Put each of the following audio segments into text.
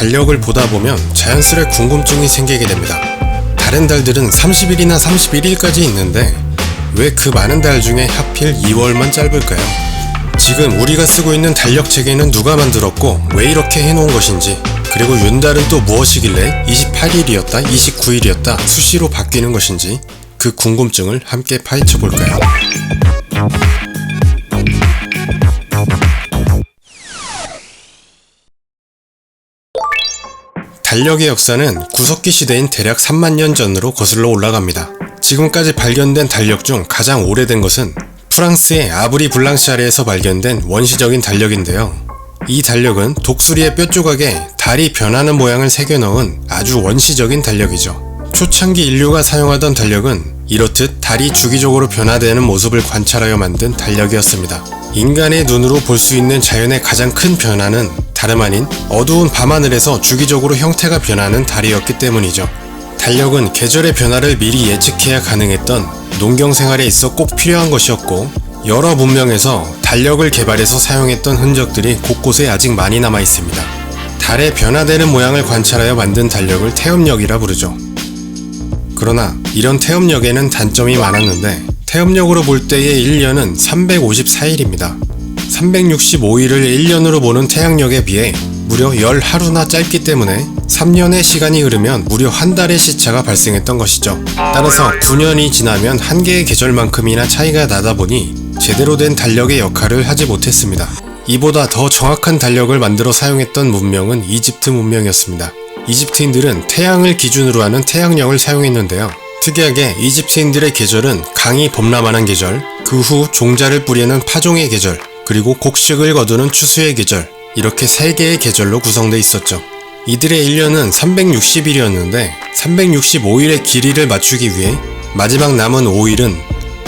달력을 보다 보면 자연스레 궁금증이 생기게 됩니다. 다른 달들은 30일이나 31일까지 있는데 왜 그 많은 달 중에 하필 2월만 짧을까요? 지금 우리가 쓰고 있는 달력 체계는 누가 만들었고 왜 이렇게 해놓은 것인지 그리고 윤달은 또 무엇이길래 28일이었다 29일이었다 수시로 바뀌는 것인지 그 궁금증을 함께 파헤쳐 볼까요? 달력의 역사는 구석기 시대인 대략 3만 년 전으로 거슬러 올라갑니다. 지금까지 발견된 달력 중 가장 오래된 것은 프랑스의 아브리 블랑샤르에서 발견된 원시적인 달력인데요. 이 달력은 독수리의 뼈 조각에 달이 변하는 모양을 새겨 넣은 아주 원시적인 달력이죠. 초창기 인류가 사용하던 달력은 이렇듯 달이 주기적으로 변화되는 모습을 관찰하여 만든 달력이었습니다. 인간의 눈으로 볼 수 있는 자연의 가장 큰 변화는 다름 아닌 어두운 밤하늘에서 주기적으로 형태가 변하는 달이었기 때문이죠. 달력은 계절의 변화를 미리 예측해야 가능했던 농경 생활에 있어 꼭 필요한 것이었고 여러 문명에서 달력을 개발해서 사용했던 흔적들이 곳곳에 아직 많이 남아 있습니다. 달의 변화되는 모양을 관찰하여 만든 달력을 태엽력이라 부르죠. 그러나 이런 태엽력에는 단점이 많았는데 태엽력으로 볼 때의 1년은 354일입니다. 365일을 1년으로 보는 태양력에 비해 무려 10하루나 짧기 때문에 3년의 시간이 흐르면 무려 한 달의 시차가 발생했던 것이죠. 따라서 9년이 지나면 한 개의 계절만큼이나 차이가 나다 보니 제대로 된 달력의 역할을 하지 못했습니다. 이보다 더 정확한 달력을 만들어 사용했던 문명은 이집트 문명이었습니다. 이집트인들은 태양을 기준으로 하는 태양력을 사용했는데요. 특이하게 이집트인들의 계절은 강이 범람하는 계절, 그 후 종자를 뿌리는 파종의 계절, 그리고 곡식을 거두는 추수의 계절, 이렇게 세 개의 계절로 구성되어 있었죠. 이들의 1년은 360일이었는데 365일의 길이를 맞추기 위해 마지막 남은 5일은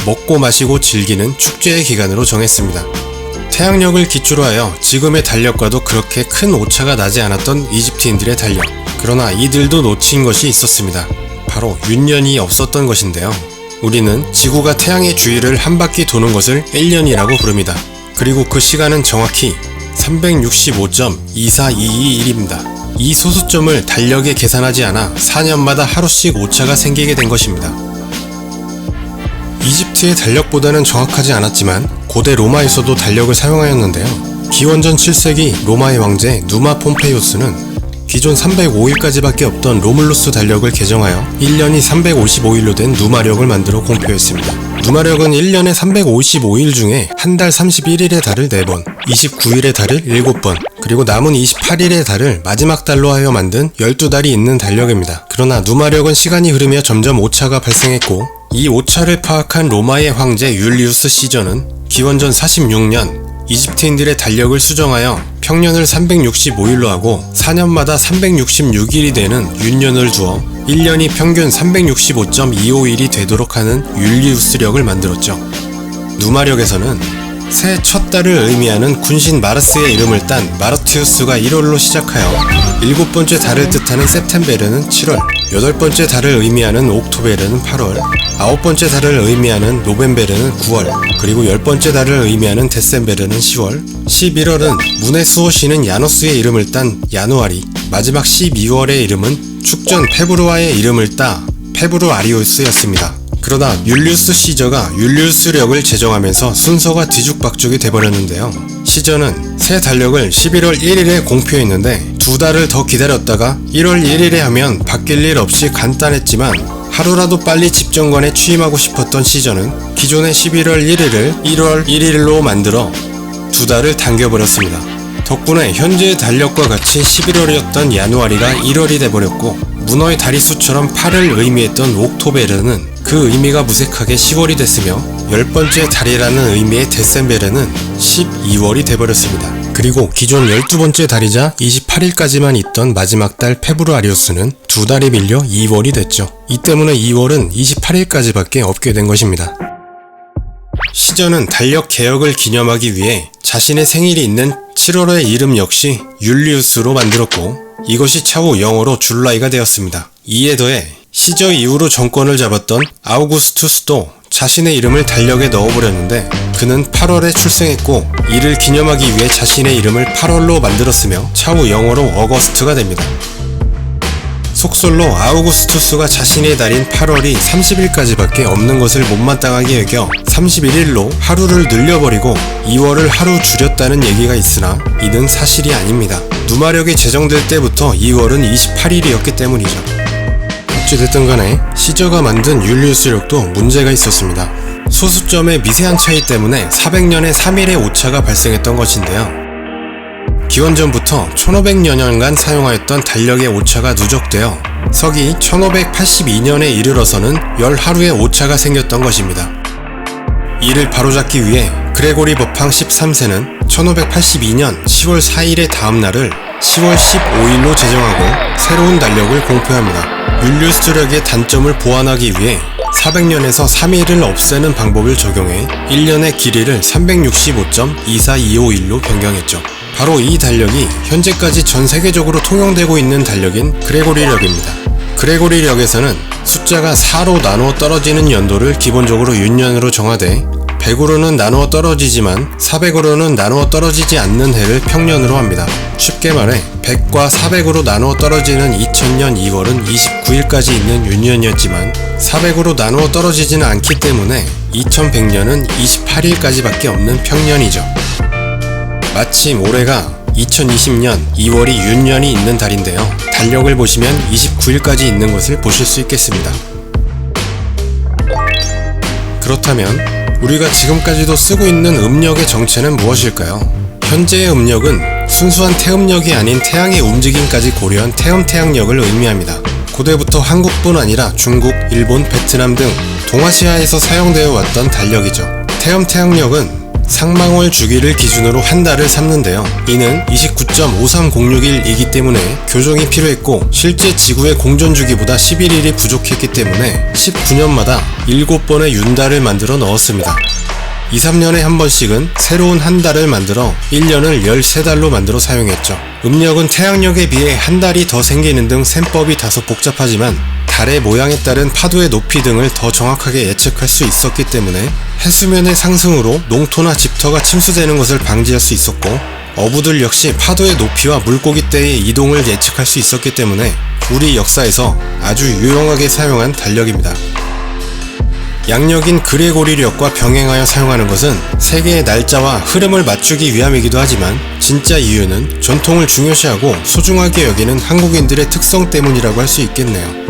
먹고 마시고 즐기는 축제의 기간으로 정했습니다. 태양력을 기초로 하여 지금의 달력과도 그렇게 큰 오차가 나지 않았던 이집트인들의 달력. 그러나 이들도 놓친 것이 있었습니다. 바로 윤년이 없었던 것인데요. 우리는 지구가 태양의 주위를 한 바퀴 도는 것을 1년이라고 부릅니다. 그리고 그 시간은 정확히 365.24221입니다. 이 소수점을 달력에 계산하지 않아 4년마다 하루씩 오차가 생기게 된 것입니다. 이집트의 달력보다는 정확하지 않았지만 고대 로마에서도 달력을 사용하였는데요. 기원전 7세기 로마의 왕제 누마 폼페이오스는 기존 305일까지밖에 없던 로물루스 달력을 개정하여 1년이 355일로 된 누마력을 만들어 공표했습니다. 누마력은 1년에 355일 중에 한 달 31일의 달을 4번, 29일의 달을 7번, 그리고 남은 28일의 달을 마지막 달로 하여 만든 12달이 있는 달력입니다. 그러나 누마력은 시간이 흐르며 점점 오차가 발생했고 이 오차를 파악한 로마의 황제 율리우스 시저는 기원전 46년 이집트인들의 달력을 수정하여 평년을 365일로 하고 4년마다 366일이 되는 윤년을 두어 1년이 평균 365.251이 되도록 하는 율리우스력을 만들었죠. 누마력에서는 새 첫 달을 의미하는 군신 마르스의 이름을 딴 마르티우스가 1월로 시작하여 일곱 번째 달을 뜻하는 세템베르는 7월, 여덟 번째 달을 의미하는 옥토베르는 8월, 아홉 번째 달을 의미하는 노벤베르는 9월, 그리고 열 번째 달을 의미하는 데셈베르는 10월, 11월은 문의 수호시는 야노스의 이름을 딴 야누아리, 마지막 12월의 이름은 축전 페브루아의 이름을 따 페브루아리우스였습니다. 그러다 율리우스 시저가 율리우스력을 제정하면서 순서가 뒤죽박죽이 돼버렸는데요. 시저는 새 달력을 11월 1일에 공표했는데 두 달을 더 기다렸다가 1월 1일에 하면 바뀔 일 없이 간단했지만 하루라도 빨리 집정관에 취임하고 싶었던 시저는 기존의 11월 1일을 1월 1일로 만들어 두 달을 당겨버렸습니다. 덕분에 현재의 달력과 같이 11월이었던 야누아리가 1월이 돼버렸고 문어의 다리 수처럼 8을 의미했던 옥토베르는 그 의미가 무색하게 10월이 됐으며 열 번째 달이라는 의미의 데셈베르는 12월이 돼버렸습니다. 그리고 기존 12번째 달이자 28일까지만 있던 마지막 달 페브루아리우스는 두 달이 밀려 2월이 됐죠. 이 때문에 2월은 28일까지밖에 없게 된 것입니다. 시저는 달력 개혁을 기념하기 위해 자신의 생일이 있는 7월의 이름 역시 율리우스로 만들었고 이것이 차후 영어로 줄라이가 되었습니다. 이에 더해 시저 이후로 정권을 잡았던 아우구스투스도 자신의 이름을 달력에 넣어보렸는데 그는 8월에 출생했고 이를 기념하기 위해 자신의 이름을 8월로 만들었으며 차후 영어로 어거스트가 됩니다. 속설로 아우구스투스가 자신의 달인 8월이 30일까지밖에 없는 것을 못마땅하게 여겨 31일로 하루를 늘려버리고 2월을 하루 줄였다는 얘기가 있으나 이는 사실이 아닙니다. 누마력이 제정될 때부터 2월은 28일이었기 때문이죠. 어찌됐든 간에 시저가 만든 율리우스력도 문제가 있었습니다. 소수점의 미세한 차이 때문에 400년에 3일의 오차가 발생했던 것인데요. 기원전부터 1500여 년간 사용하였던 달력의 오차가 누적되어 서기 1582년에 이르러서는 열 하루의 오차가 생겼던 것입니다. 이를 바로잡기 위해 그레고리 법황 13세는 1582년 10월 4일의 다음 날을 10월 15일로 제정하고 새로운 달력을 공표합니다. 율리우스력의 단점을 보완하기 위해 400년에서 3일을 없애는 방법을 적용해 1년의 길이를 365.24251로 변경했죠. 바로 이 달력이 현재까지 전 세계적으로 통용되고 있는 달력인 그레고리력입니다. 그레고리력에서는 숫자가 4로 나누어 떨어지는 연도를 기본적으로 윤년으로 정하되 100으로는 나누어 떨어지지만 400으로는 나누어 떨어지지 않는 해를 평년으로 합니다. 쉽게 말해 100과 400으로 나누어 떨어지는 2000년 2월은 29일까지 있는 윤년이었지만 400으로 나누어 떨어지지는 않기 때문에 2100년은 28일까지밖에 없는 평년이죠. 마침 올해가 2020년 2월이 윤년이 있는 달인데요. 달력을 보시면 29일까지 있는 것을 보실 수 있겠습니다. 그렇다면 우리가 지금까지도 쓰고 있는 음력의 정체는 무엇일까요? 현재의 음력은 순수한 태음력이 아닌 태양의 움직임까지 고려한 태음태양력을 의미합니다. 고대부터 한국뿐 아니라 중국, 일본, 베트남 등 동아시아에서 사용되어 왔던 달력이죠. 태음태양력은 상망월 주기를 기준으로 한 달을 삼는데요. 이는 29.5306일이기 때문에 교정이 필요했고 실제 지구의 공전 주기보다 11일이 부족했기 때문에 19년마다 7번의 윤달을 만들어 넣었습니다. 2, 3년에 한 번씩은 새로운 한 달을 만들어 1년을 13달로 만들어 사용했죠. 음력은 태양력에 비해 한 달이 더 생기는 등 셈법이 다소 복잡하지만 달의 모양에 따른 파도의 높이 등을 더 정확하게 예측할 수 있었기 때문에 해수면의 상승으로 농토나 집터가 침수되는 것을 방지할 수 있었고 어부들 역시 파도의 높이와 물고기 떼의 이동을 예측할 수 있었기 때문에 우리 역사에서 아주 유용하게 사용한 달력입니다. 양력인 그레고리력과 병행하여 사용하는 것은 세계의 날짜와 흐름을 맞추기 위함이기도 하지만 진짜 이유는 전통을 중요시하고 소중하게 여기는 한국인들의 특성 때문이라고 할 수 있겠네요.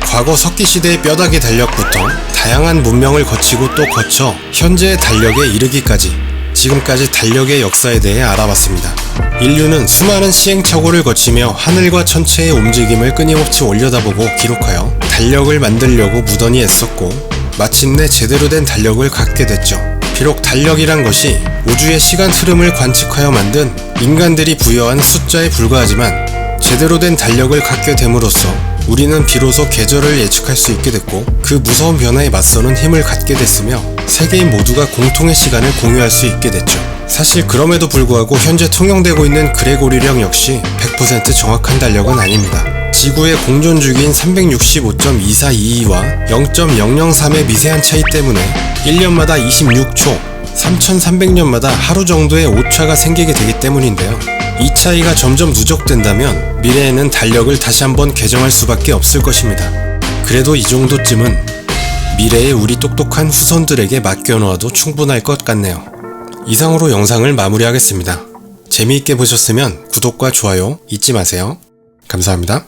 과거 석기시대의 뼈다귀 달력부터 다양한 문명을 거치고 또 거쳐 현재의 달력에 이르기까지 지금까지 달력의 역사에 대해 알아봤습니다. 인류는 수많은 시행착오를 거치며 하늘과 천체의 움직임을 끊임없이 올려다보고 기록하여 달력을 만들려고 무던히 애썼고 마침내 제대로 된 달력을 갖게 됐죠. 비록 달력이란 것이 우주의 시간 흐름을 관측하여 만든 인간들이 부여한 숫자에 불과하지만 제대로 된 달력을 갖게 됨으로써 우리는 비로소 계절을 예측할 수 있게 됐고 그 무서운 변화에 맞서는 힘을 갖게 됐으며 세계인 모두가 공통의 시간을 공유할 수 있게 됐죠. 사실 그럼에도 불구하고 현재 통용되고 있는 그레고리령 역시 100% 정확한 달력은 아닙니다. 지구의 공전 주기인 365.2422와 0.003의 미세한 차이 때문에 1년마다 26초, 3300년마다 하루 정도의 오차가 생기게 되기 때문인데요. 이 차이가 점점 누적된다면 미래에는 달력을 다시 한번 개정할 수밖에 없을 것입니다. 그래도 이 정도쯤은 미래의 우리 똑똑한 후손들에게 맡겨놓아도 충분할 것 같네요. 이상으로 영상을 마무리하겠습니다. 재미있게 보셨으면 구독과 좋아요 잊지 마세요. 감사합니다.